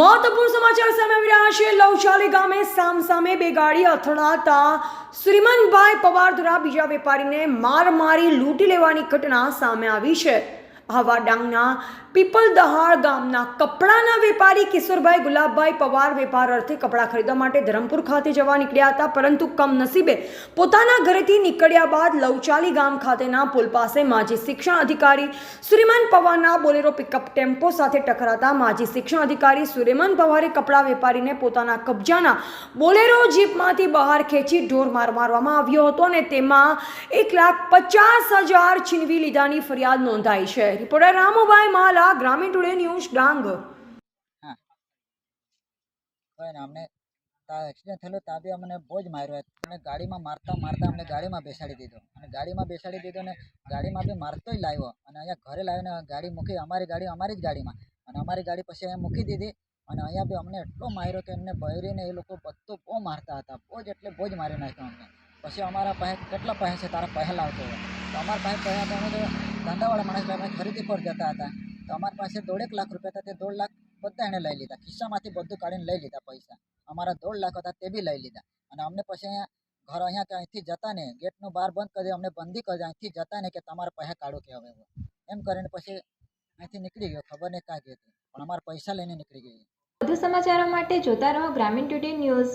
મહત્વપૂર્ણ સમાચાર સામે આવી રહ્યા છે. લવશાલી ગામે સામસામે બે ગાડી અથડાતા શ્રીમનભાઈ પવાર દ્વારા બીજા વેપારીને માર મારી લૂંટી લેવાની ઘટના સામે આવી છે. આવા પીપલ દહાડ ગામના કપડાના વેપારી કિશોરભાઈ ગુલાબભાઈ પવાર વેપાર અર્થે કપડાં ખરીદવા માટે ધરમપુર ખાતે જવા નીકળ્યા હતા, પરંતુ કમનસીબે પોતાના ઘરેથી નીકળ્યા બાદ લવચાલી ગામ ખાતેના પુલ પાસે માજી શિક્ષણ અધિકારી સુરેમાન પવારના બોલેરો પિકઅપ ટેમ્પો સાથે ટકરાતા માજી શિક્ષણ અધિકારી સુરેમાન પવારે કપડાં વેપારીને પોતાના કબજાના બોલેરો જીપમાંથી બહાર ખેંચી ઢોર માર મારવામાં આવ્યો હતો અને તેમાં એક લાખ પચાસ હજાર છીનવી લીધાની ફરિયાદ નોંધાઈ છે. રિપોર્ટર રામુભાઈ માલા, ગ્રામીણ ટુડે ન્યૂઝ ડાંગ. હા. અમને એક્સિડન્ટ થયેલો બી અમને બહુ જ માર્યો અને ગાડીમાં મારતા મારતા અમને ગાડીમાં બેસાડી દીધો. અને ગાડીમાં બેસાડી દીધો ને ગાડીમાં બી મારતોય લાવ્યો. અને અહીંયા ઘરે લાવીને ગાડી મૂકી, અમારી ગાડી અમારી જ ગાડીમાં. અને અમારી ગાડી પછી અહીંયા મૂકી દીધી. અને અહીંયા બી અમને એટલો માર્યો કે એમને બહેરીને એ લોકો બધું બહુ મારતા હતા. બહુ જ એટલે બહુ જ મારી નાખ્યો અમને. પછી અમારા પાસે કેટલા પૈસા છે? તારા પહેલા આવતો તો અમારા પાસે પૈસા તો અમે તો ધંધાવાળા માણસ અમે ખરીદી પર જતા હતા. તો અમારી પાસે દોઢેક લાખ રૂપિયા હતા. તે દોઢ લાખ બધા એણે લઈ લીધા. ખિસ્સામાંથી બધું કાઢીને લઈ લીધા પૈસા. અમારા દોઢ લાખ હતા તે બી લઈ લીધા. અને અમને પછી અહીંયા ઘર અહીંયા કે અહીંથી જતા ને ગેટનું બહાર બંધ કરી અમને બંધી કરી અહીંથી જતા ને કે તમારા પૈસા કાઢો કે હવે એમ કરીને પછી અહીંથી નીકળી ગયો. ખબર નહીં કાંઈ ગયો પણ અમારા પૈસા લઈને નીકળી ગઈ. વધુ સમાચારો માટે જોતા રહો Gramin today news.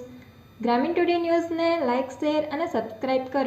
Gramin today ન્યૂઝને લાઇક શેર અને સબસ્ક્રાઇબ કરો.